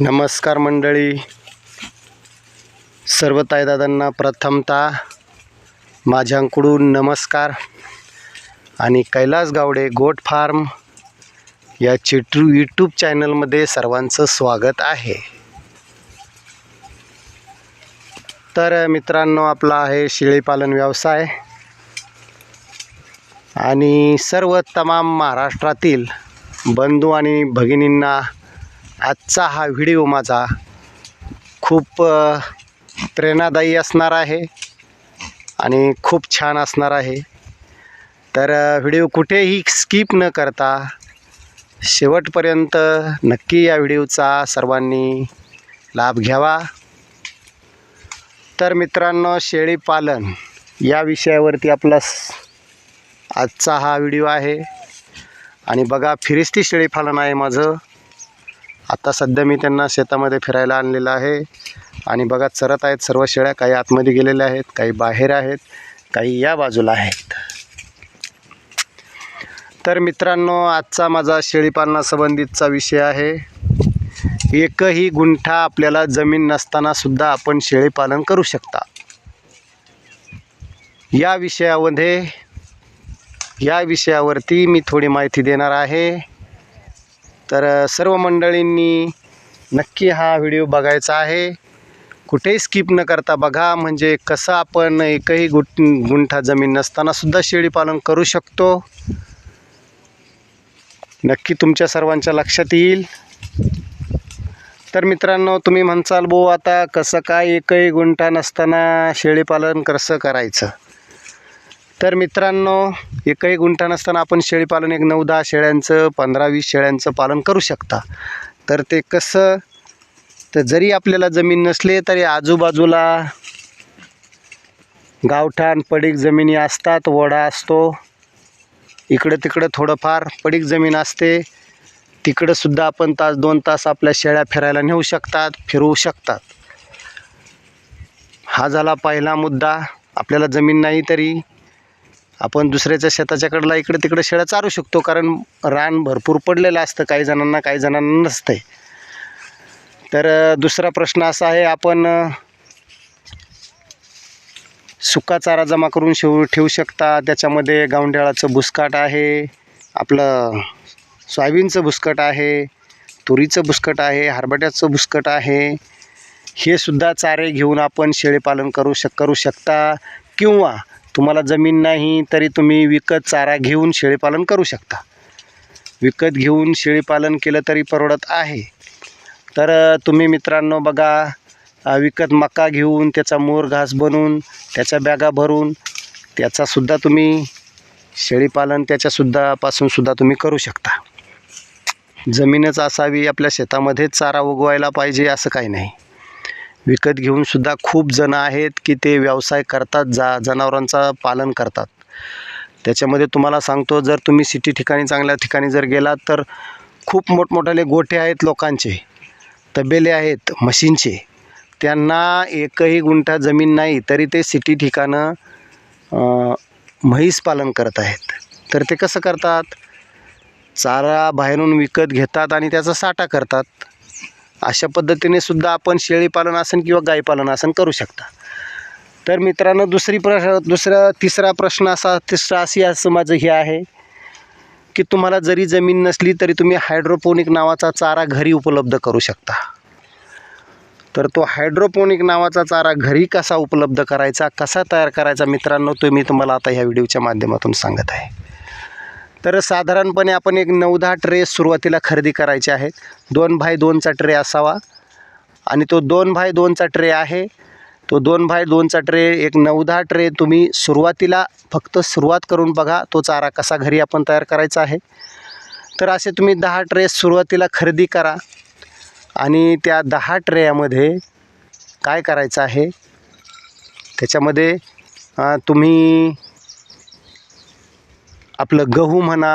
नमस्कार मंडळी. सर्व ताईदादांना प्रथमतः माझ्याकडून नमस्कार. आणि कैलास गावडे गोट फार्म या चिटू यूट्यूब चॅनलमध्ये सर्वांचं स्वागत आहे. तर मित्रांनो आपला आहे शेळीपालन व्यवसाय. आणि सर्व तमाम महाराष्ट्रातील बंधू आणि भगिनींना आजचा हा व्हिडिओ माझा खूप प्रेरणादायी असणार आहे आणि खूप छान असणार आहे. तर व्हिडिओ कुठेही स्किप न करता शेवटपर्यंत नक्की या व्हिडिओचा सर्वांनी लाभ घ्यावा. तर मित्रांनो शेळीपालन या विषयावरती आपला आजचा हा व्हिडिओ आहे. आणि बघा फिरिस्ती शेळीपालन आहे माझं. आता सध्या मी त्यांना शेतामध्ये फिरायला आणलेलं आहे. आणि बघा चरत आहेत सर्व शेळ्या काही आतमध्ये गेलेल्या आहेत काही बाहेर आहेत काही या बाजूला आहेत. तर मित्रांनो आजचा माझा शेळीपालनासंबंधितचा विषय आहे. एकही गुंठा आपल्याला जमीन नसताना सुद्धा आपण शेळीपालन करू शकता. या विषयामध्ये या विषयावरती मी थोडी माहिती देणार आहे. तर सर्व मंडळींनी नक्की हा व्हिडिओ बघायचा आहे. कुठेही स्किप न करता बघा म्हणजे कसं आपण एकही गुट गुंठा जमीन नसतानासुद्धा शेळीपालन करू शकतो. नक्की तुमच्या सर्वांच्या लक्षात येईल. तर मित्रांनो तुम्ही म्हणसाल भाऊ आता कसं काय एकही गुंठा नसताना शेळीपालन कसं करायचं? तर मित्रांनो एकही गुंठा नसताना आपण शेळीपालन एक नऊ दहा शेळ्यांचं पंधरा वीस शेळ्यांचं पालन करू शकता. तर ते कसं तर जरी आपल्याला जमीन नसली तरी आजूबाजूला गावठाण पडीक जमिनी असतात वडा असतो. इकडं तिकडं थोडंफार पडीक जमीन असते. तिकडंसुद्धा आपण तास दोन तास आपल्या शेळ्या फिरायला नेऊ शकतात फिरवू शकतात. हा झाला पहिला मुद्दा. आपल्याला जमीन नाही तरी आपण दुसऱ्याच्या शेताच्याकडला इकडे तिकडे शेळ्या चारू शकतो कारण रान भरपूर पडलेलं असतं काही जणांना काही जणांना नसतंय. तर दुसरा प्रश्न असा आहे आपण सुका चारा जमा करून शेव ठेवू शकता. त्याच्यामध्ये गावंढ्याळाचं भुसकाट आहे आपलं सोयाबीनचं भुसकट आहे तुरीचं भुसकट आहे हरबट्याचं भुसकट आहे. हे सुद्धा चारे घेऊन आपण शेळीपालन करू शक करू शकता. किंवा तुम्हाला जमीन नाही तरी तुम्ही विकत चारा घेऊन शेळीपालन करू शकता. विकत घेऊन शेळीपालन केलं तरी परवडत आहे. तर तुम्ही मित्रांनो बघा विकत मका घेऊन त्याचा मोर घास बनवून त्याच्या बॅगा भरून त्याचासुद्धा तुम्ही शेळीपालन त्याच्यासुद्धा पासूनसुद्धा तुम्ही करू शकता. जमीनच असावी आपल्या शेतामध्येच चारा उगवायला पाहिजे असं काही नाही. विकत घेऊनसुद्धा खूप जण आहेत की ते व्यवसाय करतात जा जनावरांचा पालन करतात. त्याच्यामध्ये तुम्हाला सांगतो जर तुम्ही सिटी ठिकाणी चांगल्या ठिकाणी जर गेलात तर खूप मोठमोठाले गोठे आहेत लोकांचे. तबेले आहेत म्हशींचे. त्यांना एकही गुंठा जमीन नाही तरी ते सिटी ठिकाणं म्हैस पालन करत आहेत. तर ते कसं करतात? चारा बाहेरून विकत घेतात आणि त्याचा साठा करतात. अशा पद्धतीने सुद्धा आपण शेळीपालन असन किंवा गायपालन असन करू शकता. तर मित्रांनो दुसरी प्रश्न दुसरा तिसरा प्रश्न असा तिसरा अशी असं माझं हे आहे की तुम्हाला जरी जमीन नसली तरी तुम्ही हायड्रोपोनिक नावाचा चारा घरी उपलब्ध करू शकता. तर तो हायड्रोपोनिक नावाचा चारा घरी कसा उपलब्ध करायचा कसा तयार करायचा मित्रांनो तो मी तुम्हाला आता ह्या व्हिडिओच्या माध्यमातून सांगत आहे. तर साधारणपणे आपण एक नऊ दहा ट्रे सुरुवातीला खरेदी करायचे आहेत. दोन बाय दोनचा ट्रे असावा. आणि तो दोन बाय दोनचा ट्रे आहे. तो दोन बाय दोनचा ट्रे एक नऊ दहा ट्रे तुम्ही सुरुवातीला फक्त सुरुवात करून बघा तो चारा कसा घरी आपण तयार करायचा आहे. तर असे तुम्ही दहा ट्रे सुरुवातीला खरेदी करा. आणि त्या दहा ट्रेयामध्ये काय करायचं आहे? त्याच्यामध्ये तुम्ही आपलं गहू म्हणा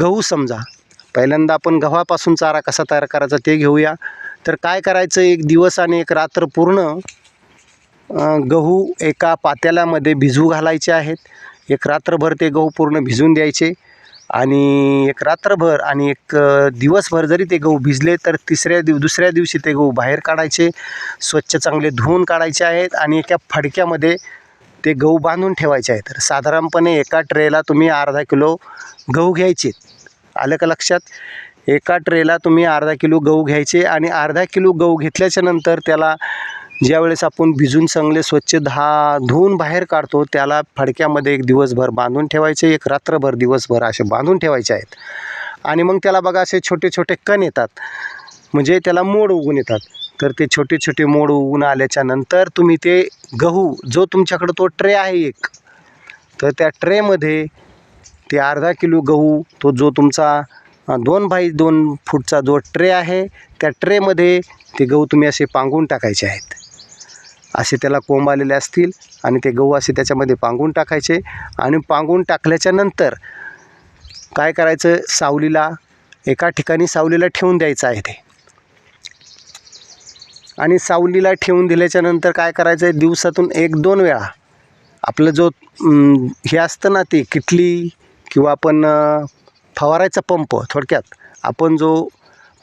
गहू समजा. पहिल्यांदा आपण गव्हापासून चारा कसा तयार करायचा ते घेऊया. तर काय करायचं एक दिवस आणि एक रात्र पूर्ण गहू एका पातेल्यामध्ये भिजू घालायचे आहेत. एक रात्रभर ते गहू पूर्ण भिजून द्यायचे. आणि एक रात्रभर आणि एक दिवसभर जरी ते गहू भिजले तर तिसऱ्या दिव दुसऱ्या दिवशी ते गहू बाहेर काढायचे. स्वच्छ चांगले धुवून काढायचे आहेत. आणि एका फडक्यामध्ये ते गहू बांधून ठेवायचे आहेत तर साधारणपणे एका ट्रेला तुम्ही अर्धा किलो गहू घ्यायचे. आलं का लक्षात? एका ट्रेला तुम्ही अर्धा किलो गहू घ्यायचे आणि अर्धा किलो गहू घेतल्याच्या नंतर त्याला ज्यावेळेस आपण भिजून चांगले स्वच्छ धा धुवून बाहेर काढतो त्याला फडक्यामध्ये एक दिवसभर बांधून ठेवायचे एक रात्रभर दिवसभर असे बांधून ठेवायचे आहेत. आणि मग त्याला बघा असे छोटे छोटे कण येतात. म्हणजे त्याला मोड उगून येतात. तर ते छोटे छोटे मोड उगून आल्याच्यानंतर तुम्ही ते गहू जो तुमच्याकडं तो ट्रे आहे एक तर त्या ट्रेमध्ये ते अर्धा किलो गहू तो जो तुमचा दोन बाय दोन फूटचा जो ट्रे आहे त्या ट्रेमध्ये ते गहू तुम्ही असे पांगून टाकायचे आहेत. असे त्याला कोंब आलेले असतील आणि ते गहू असे त्याच्यामध्ये पांगून टाकायचे आणि पांगून टाकल्याच्या नंतर काय करायचं? सावलीला एका ठिकाणी सावलीला ठेवून द्यायचं आहे ते. आणि सावलीला ठेवून दिल्याच्यानंतर काय करायचं आहे दिवसातून एक दोन वेळा. आपलं जो हे असतं ना ते किटली किंवा आपण फवारायचा पंप थोडक्यात. आपण जो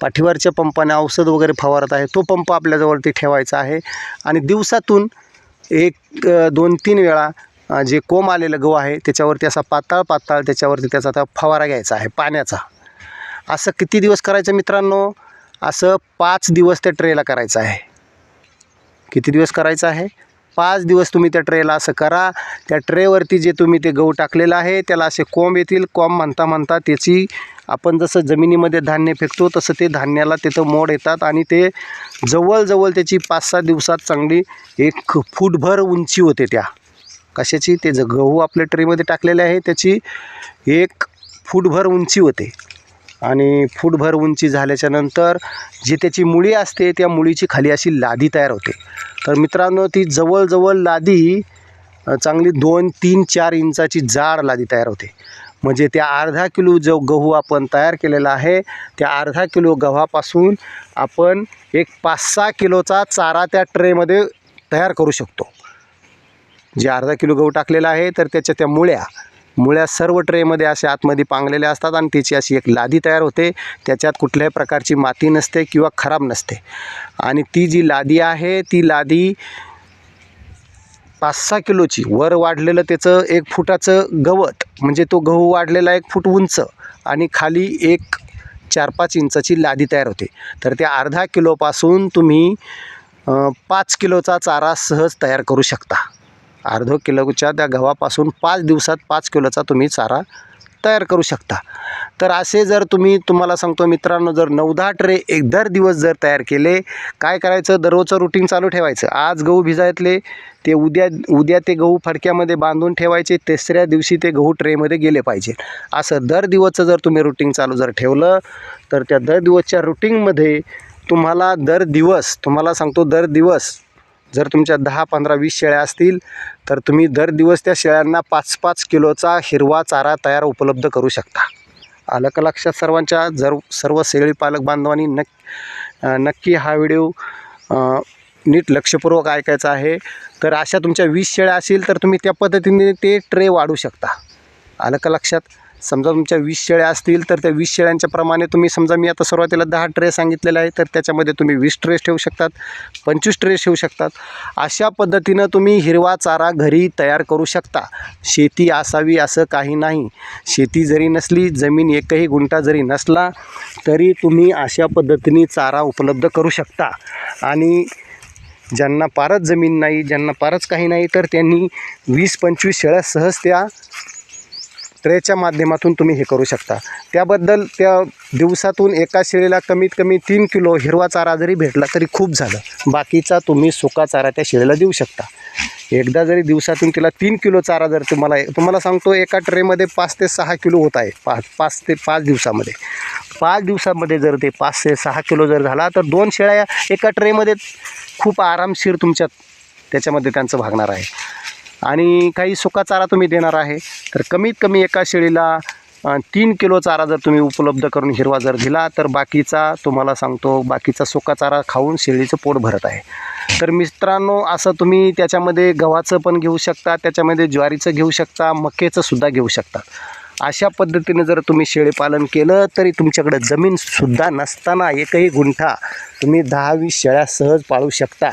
पाठीवरच्या पंपाने औषध वगैरे फवारत आहे तो पंप आपल्याजवळती ठेवायचा आहे. आणि दिवसातून एक दोन तीन वेळा जे कोंब आलेलं गहू आहे त्याच्यावरती असा पाताळ पाताळ त्याच्यावरती त्याचा आता फवारा घ्यायचा आहे पाण्याचा. असं किती दिवस करायचं मित्रांनो? असं पाच दिवस त्या ट्रेला करायचं आहे. किती दिवस करायचं आहे? पाच दिवस तुम्ही त्या ट्रेला असं करा. त्या ट्रेवरती जे तुम्ही ते गहू टाकलेलं आहे त्याला असे कोंब येतील. कोंब म्हणता म्हणता त्याची आपण जसं जमिनीमध्ये धान्य फेकतो तसं ते धान्याला तिथं मोड येतात आणि ते जवळजवळ त्याची पाच सहा दिवसात चांगली एक फूटभर उंची होते त्या. कशाची? ते ज गहू आपल्या ट्रेमध्ये टाकलेले आहे त्याची एक फूटभर उंची होते. आणि फूटभर उंची झाल्याच्यानंतर जी त्याची मुळी असते त्या मुळीची खाली अशी लादी तयार होते. तर मित्रांनो ती जवळजवळ लादी चांगली दोन तीन चार इंचाची जाड लादी तयार होते. म्हणजे त्या अर्धा किलो जो गहू आपण तयार केलेला आहे त्या अर्धा किलो गव्हापासून आपण एक पाच सहा किलोचा चारा त्या ट्रेमध्ये तयार करू शकतो. जे अर्धा किलो गहू टाकलेला आहे तर त्याच्या त्या मुळ्या मुळ्या सर्व ट्रेमध्ये असे आतमध्ये पांगलेल्या असतात आणि त्याची अशी एक लादी तयार होते. त्याच्यात कुठल्याही प्रकारची माती नसते किंवा खराब नसते. आणि ती जी लादी आहे ती लादी पाच सहा किलोची. वर वाढलेलं त्याचं एक फुटाचं गवत म्हणजे तो गहू वाढलेला एक फूट उंच आणि खाली एक चार पाच इंचाची लादी तयार होते. तर त्या अर्धा किलोपासून तुम्ही पाच किलोचा चारा सहज तयार करू शकता. अर्धो किलोच्या त्या गव्हापासून पाच दिवसात पाच किलोचा तुम्ही चारा तयार करू शकता. तर असे जर तुम्ही तुम्हाला सांगतो मित्रांनो जर नऊ दहा ट्रे एक दर दिवस जर तयार केले काय करायचं? दररोजचं रुटीन चालू ठेवायचं. आज गहू भिजायतले ते उद्या उद्या ते गहू फडक्यामध्ये बांधून ठेवायचे तिसऱ्या दिवशी ते गहू ट्रेमध्ये गेले पाहिजे. असं दर दिवसचं जर तुम्ही रुटीन चालू जर ठेवलं तर त्या दर दिवसच्या रुटीनमध्ये तुम्हाला दर दिवस तुम्हाला सांगतो दर दिवस जर तुमच्या दहा पंधरा वीस शेळ्या असतील तर तुम्ही दर दिवस त्या शेळ्यांना पाच पाच किलोचा हिरवा चारा तयार उपलब्ध करू शकता. आलं का लक्षात सर्वांच्या? जर सर्व शेळी पालक बांधवांनी नक् नक्की हा व्हिडिओ नीट लक्षपूर्वक ऐकायचा आहे. तर अशा तुमच्या वीस शेळ्या असतील तर तुम्ही त्या पद्धतीने ते ट्रे वाढू शकता. आलं का लक्षात? समजा तुमच्या वीस शेळ्या असतील तर त्या वीस शेळ्यांच्या प्रमाणे तुम्ही समजा मी आता सुरुवातीला दहा ट्रे सांगितलेले आहे तर त्याच्यामध्ये तुम्ही वीस ट्रेस ठेवू शकतात पंचवीस ट्रेस ठेवू शकतात. अशा पद्धतीनं तुम्ही हिरवा चारा घरी तयार करू शकता. शेती असावी असं काही नाही. शेती जरी नसली जमीन एकही गुंठा जरी नसला तरी तुम्ही अशा पद्धतीने चारा उपलब्ध करू शकता. आणि ज्यांना पारच जमीन नाही ज्यांना पारच काही नाही तर त्यांनी वीस पंचवीस शेळ्या सहज त्या ट्रेच्या माध्यमातून तुम्ही हे करू शकता. त्याबद्दल त्या दिवसातून एका शेळीला कमीत कमी तीन किलो हिरवा चारा जरी भेटला तरी खूप झालं. बाकीचा तुम्ही सुका चारा त्या शेळीला देऊ शकता. एकदा जरी दिवसातून तिला तीन किलो चारा जर तुम्हाला तुम्हाला सांगतो एका ट्रेमध्ये पाच ते सहा किलो होत आहे पाच पाच ते पाच दिवसामध्ये. पाच दिवसामध्ये जर ते पाच ते सहा किलो जर झाला तर दोन शेळ्या एका ट्रेमध्ये खूप आरामशीर तुमच्या त्याच्यामध्ये त्यांचं भागणार आहे. आणि काही सुका चारा तुम्ही देणार आहे. तर कमीत कमी एका शेळीला तीन किलो चारा जर तुम्ही उपलब्ध करून हिरवा जर दिला तर बाकीचा तुम्हाला सांगतो बाकीचा सुका चारा खाऊन शेळीचं पोट भरत आहे. तर मित्रांनो असं तुम्ही त्याच्यामध्ये गव्हाचं पण घेऊ शकता त्याच्यामध्ये ज्वारीचं घेऊ शकता मक्याचं सुद्धा घेऊ शकता. अशा पद्धतीने जर तुम्ही शेळीपालन केलं तरी तुमच्याकडे जमीनसुद्धा नसताना एकही गुंठा तुम्ही दहावीस शेळ्या सहज पाळू शकता.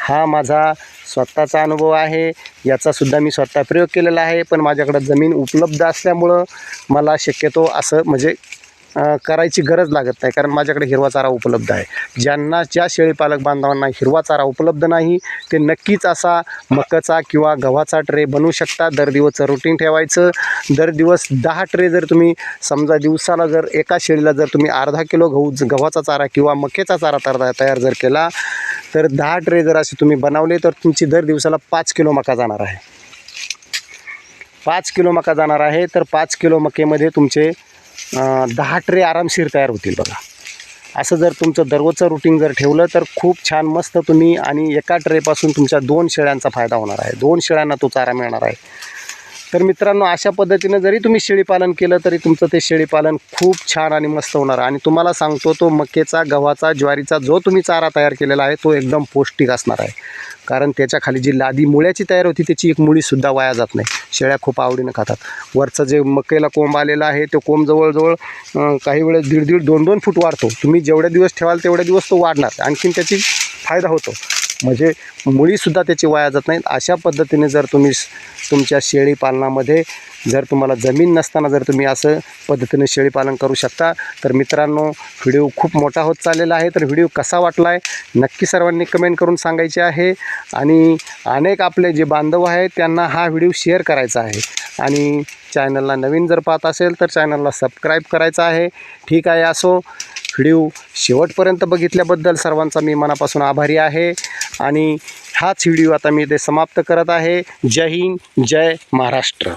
हा माझा स्वतःचा अनुभव आहे. याचासुद्धा मी स्वतः प्रयोग केलेला आहे. पण माझ्याकडं जमीन उपलब्ध असल्यामुळं मला शक्यतो असं म्हणजे करायची गरज लागत नाही कारण माझ्याकडे हिरवा चारा उपलब्ध आहे. ज्यांना ज्या शेळी पालक बांधवांना हिरवा चारा उपलब्ध नाही ते नक्कीच असा मकाचा किंवा गव्हाचा ट्रे बनवू शकता. दर दिवसचं रुटीन ठेवायचं. दर दिवस दहा ट्रे जर तुम्ही समजा दिवसाला जर एका शेळीला जर तुम्ही अर्धा किलो गहू गव्हाचा चारा किंवा मकेचा चारा तर तयार जर केला तर दहा ट्रे जर असे तुम्ही बनवले तर तुमची दर दिवसाला पाच किलो मका जाणार आहे. पाच किलो मका जाणार आहे तर पाच किलो मकेमध्ये तुमचे दहा ट्रे आरामशीर तयार होतील बघा. असं जर तुमचं दररोजचं रुटीन जर ठेवलं तर खूप छान मस्त तुम्ही आणि एका ट्रेपासून तुमच्या दोन शेळ्यांचा फायदा होणार आहे. दोन शेळ्यांना तो चारा मिळणार आहे. तर मित्रांनो अशा पद्धतीनं जरी तुम्ही शेळीपालन केलं तरी तुमचं ते शेळीपालन खूप छान आणि मस्त होणार. आणि तुम्हाला सांगतो तो मक्केचा गव्हाचा ज्वारीचा जो तुम्ही चारा तयार केलेला आहे तो एकदम पौष्टिक असणार आहे. कारण त्याच्याखाली जी लादी मुळ्याची तयार होती त्याची एक मुळीसुद्धा वाया जात नाही. शेळ्या खूप आवडीनं खातात. वरचं जे मक्केला कोंब आलेला आहे तो कोंब जवळजवळ काही वेळेस दीड दीड दोन दोन फूट वाढतो. तुम्ही जेवढे दिवस ठेवाल तेवढे दिवस तो वाढणार. आणखीन त्याची फायदा होतो. म्हणजे मुळीसुद्धा त्याची वाया जात नाहीत अशा पद्धतीने जर तुम्ही तुमच्या शेळी पालनामध्ये जर तुम्हाला जमीन नसताना जर तुम्ही असं पद्धतीने शेळीपालन करू शकता तर मित्रांनो व्हिडिओ खूप मोठा होत चाललेला आहे. तर व्हिडिओ कसा वाटला आहे नक्की सर्वांनी कमेंट करून सांगायचे आहे. आणि अनेक आपले जे बांधव आहेत त्यांना हा व्हिडिओ शेअर करायचा आहे. आणि चॅनलला नवीन जर पाहत असेल तर चॅनलला सबस्क्राईब करायचं आहे. ठीक आहे असो. व्हिडिओ शेवटपर्यंत बघितल्याबद्दल सर्वांचा मी मनापासून आभारी आहे. आणि हाच व्हिडिओ आता मी ते समाप्त करत आहे. जय हिंद जय महाराष्ट्र.